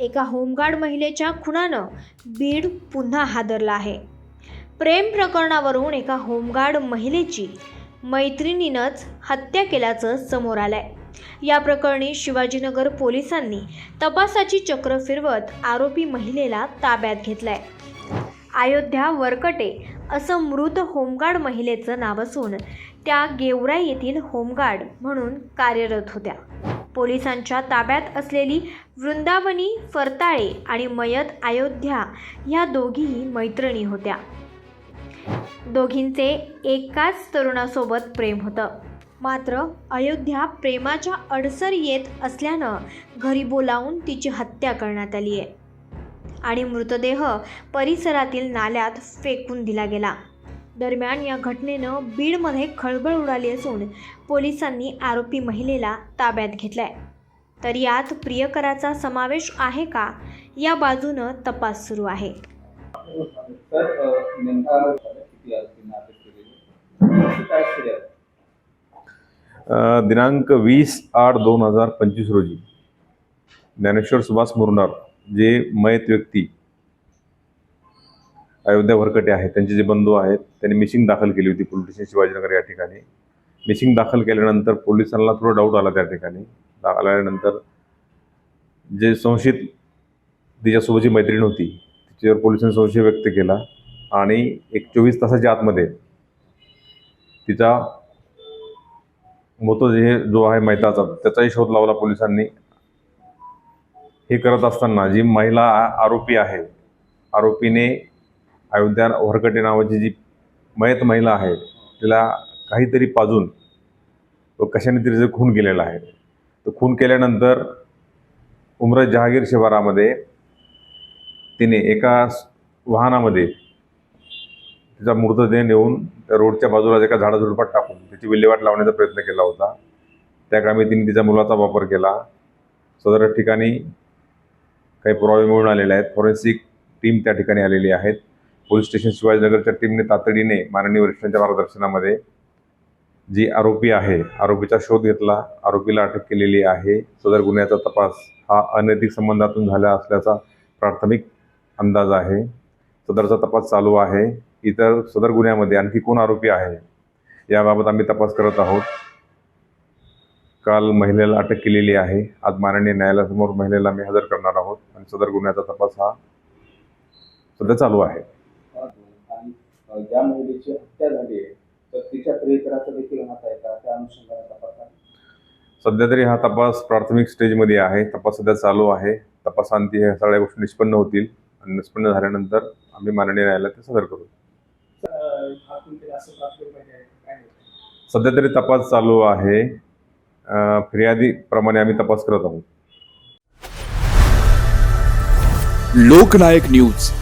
एका होमगार्ड महिलेच्या खुनानं बीड पुन्हा हादरला आहे. प्रेम प्रकरणावरून एका होमगार्ड महिलेची मैत्रिणीनंच हत्या केल्याचं समोर आलंय. या प्रकरणी शिवाजीनगर पोलिसांनी तपासाची चक्र फिरवत आरोपी महिलेला ताब्यात घेतलाय. अयोध्या वरकटे असं मृत होमगार्ड महिलेचं नाव असून त्या गेवराई येथील होमगार्ड म्हणून कार्यरत होत्या. पोलिसांच्या ताब्यात असलेली वृंदावनी फरताळे आणि मयत अयोध्या ह्या दोघीही मैत्रिणी होत्या. दोघींचे एकाच तरुणासोबत प्रेम होतं. मात्र अयोध्या प्रेमाच्या अडसर येत असल्यानं घरी बोलावून तिची हत्या करण्यात आली आहे आणि मृतदेह परिसरातील नाल्यात फेकून दिला गेला. दरम्यान या घटनेनं बीडमध्ये खळबळ उडाली असून पोलिसांनी आरोपी महिलेला ताब्यात घेतलाय. तर यात प्रियकराचा समावेश आहे का? या बाजूनं तपास सुरू आहे. आहे? आहे दिनांक वीस आठ दोन हजार पंचवीस रोजी ज्ञानेश्वर सुभाष मुरनार जे मयत व्यक्ती अयोध्या भरकटे आहेत त्यांचे जे बंधू आहेत त्यांनी मिशिंग दाखल केली होती पोलीस स्टेशन शिवाजीनगर या ठिकाणी. मिशिंग दाखल केल्यानंतर पोलिसांना थोडा डाऊट आला त्या ठिकाणी. दा- आल्यानंतर जे संशयित तिच्यासोबतची मैत्रीण होती तिच्यावर पोलिसांनी संशय व्यक्त केला आणि एक चोवीस तासाच्या आतमध्ये तिचा मृतदेह जो आहे मैताचा त्याचाही शोध लावला पोलिसांनी. हे करत असताना जी महिला आरोपी आहे आरोपीने अयोध्या वरकटे नावाची जी मयत महिला आहे तिला काहीतरी पाजून तो कशाने तरी जे खून केलेला आहे. तो खून केल्यानंतर उमरत जहागीर शिवारामध्ये तिने एका वाहनामध्ये तिचा मृतदेह नेऊन त्या रोडच्या बाजूला एका झाडाझुडपात टाकून त्याची विल्हेवाट लावण्याचा प्रयत्न केला होता. त्या कामी तिने तिच्या मुलाचा वापर केला. सदर ठिकाणी काही पुरावे मिळून आलेले आहेत. फॉरेन्सिक टीम त्या ठिकाणी आलेली आहेत. पोलीस स्टेशन शिवाजीनगरच्या टीमने तातडीने माननीय वरिष्ठांच्या मार्गदर्शनामध्ये जी आरोपी आहे आरोपीचा शोध घेतला. आरोपीला अटक केलेली आहे. सदर गुन्ह्याचा तपास हा अनैतिक संबंधातून झाला असल्याचा प्राथमिक अंदाज आहे. सदरचा तपास चालू आहे. इतर सदर गुन्ह्यामध्ये आणखी कोण आरोपी आहे याबाबत आम्ही तपास करत आहोत. काल महिलेला अटक केलेली आहे. आज माननीय न्यायालयासमोर महिलेला मी हजर करणार आहोत आणि सदर गुन्ह्याचा तपास हा सध्या चालू आहे. ज्या महिलेची हत्या झाली आहे तर तिच्या प्रियकराचा देखील हात आहे का? त्या अनुषंगाने तपास आहे. सध्या तरी हा तपास प्राथमिक स्टेजमध्ये आहे. तपास सध्या चालू आहे. तपासांती ह्या सगळ्या गोष्टी निष्पन्न होतील आणि निष्पन्न झाल्यानंतर आम्ही माननीय न्यायालयात ते सादर करू. सध्या तरी तपास चालू आहे. अं, फिर्यादीप्रमाणे आम्ही तपास करत आहोत. लोकनायक न्यूज.